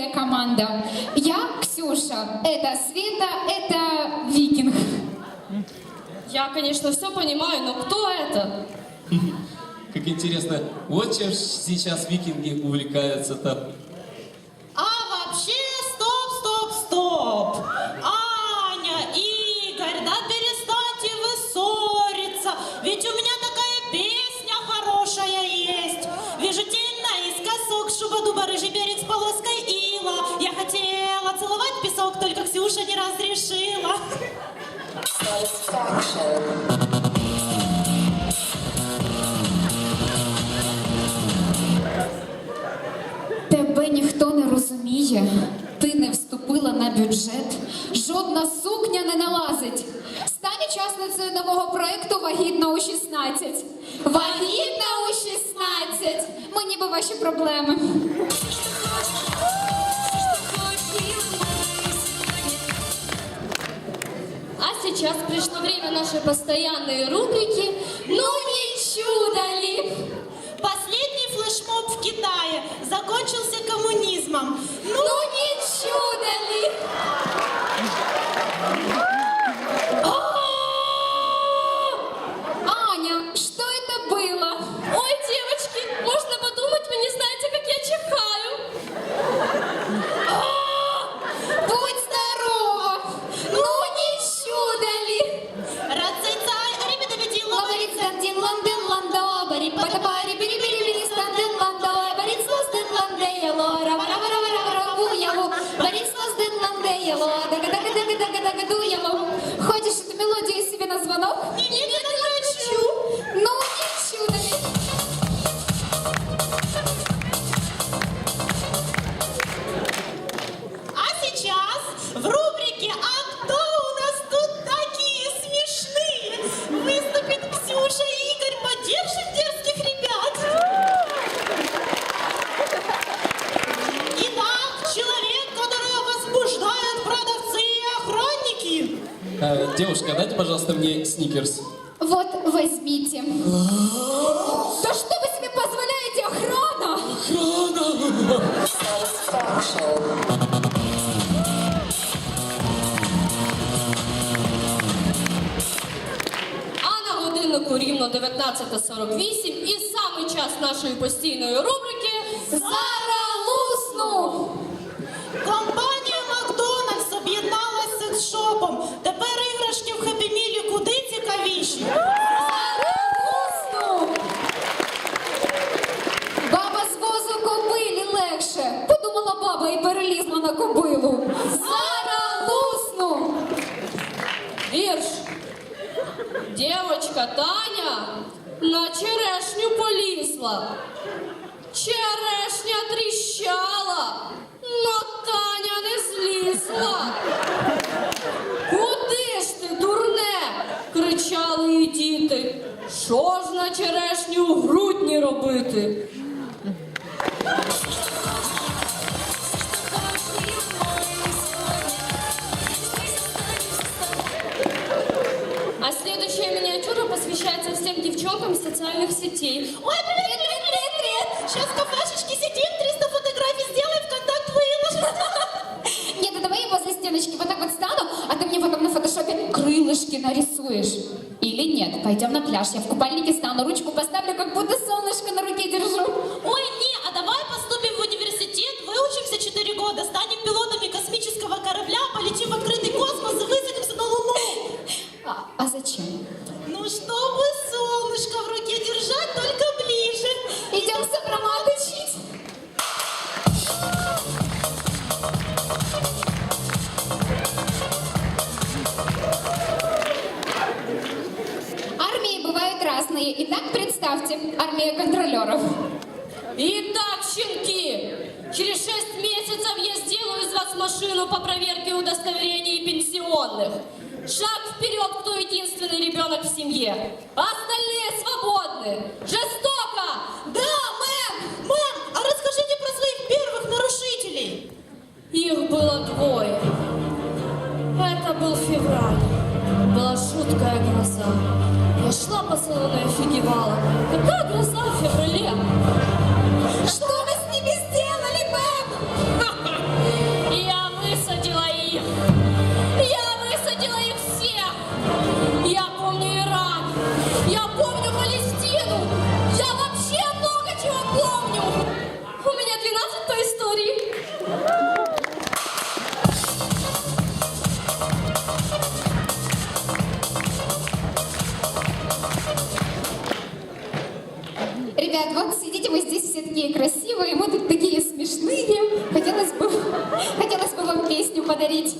женская команда. Я Ксюша, это Света, это Викинг. Я, конечно, все понимаю, но кто это? Как интересно, вот чем сейчас викинги увлекаются-то. Ксюша не разрешила. Тебе ніхто не розуміє. Ти не вступила на бюджет. Жодна сукня не налазить. Стань учасницею нового проекту Вагітна у 16. Вагітна у 16. Ми ніби ваші проблеми. Сейчас пришло время нашей постоянной рубрики «Ну не чудо ли?». Последний флешмоб в Китае закончился коммунизмом. Ну, Ну не в рубрике «А кто у нас тут такие смешные?» выступит Ксюша и Игорь. Поддержим дерзких ребят. Итак, человек, которого возбуждают продавцы и охранники. Э, девушка, дайте, пожалуйста, мне сникерс. Вот, возьмите. Да что вы себе позволяете, охрана? А 19.48 і саме час нашої постійної рубрики Девочка Таня на черешню полізла. Черешня тріщала, но Таня не злізла. Куди ж ти, дурне? кричали і діти. Що ж на черешню у грудні робити? Сетей. Ой, привет, привет, привет, привет! Сейчас в кафешечке сидим, 300 фотографий сделай, ВКонтакт выложи. Нет, а давай я возле стеночки вот так вот стану, а ты мне потом на фотошопе крылышки нарисуешь. Или нет, пойдем на пляж, я в купальнике стану, ручку поставлю, Разные. Итак, представьте, армия контролеров. Итак, щенки, через шесть месяцев я сделаю из вас машину по проверке удостоверений пенсионных. Шаг вперед, кто единственный ребенок в семье. Остальные свободны. Жестоко! Да, мэм! Мэм, а расскажите про своих первых нарушителей. Их было двое. Это был февраль. Была жуткая гроза. Я шла по салону и офигевала. Какая гроза в феврале? Ребят, вот сидите вы здесь все такие красивые, мы тут такие смешные. Хотелось бы, хотелось бы вам песню подарить.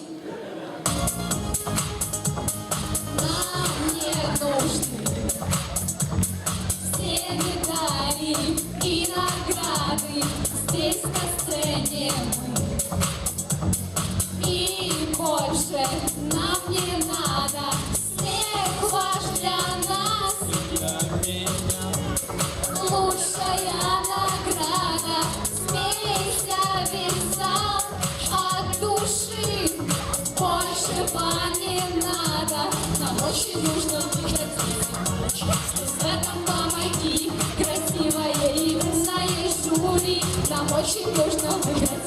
Не надо. Нам очень нужно выиграть. В этом помоги. Красивое и умное жюри. Нам очень нужно выиграть.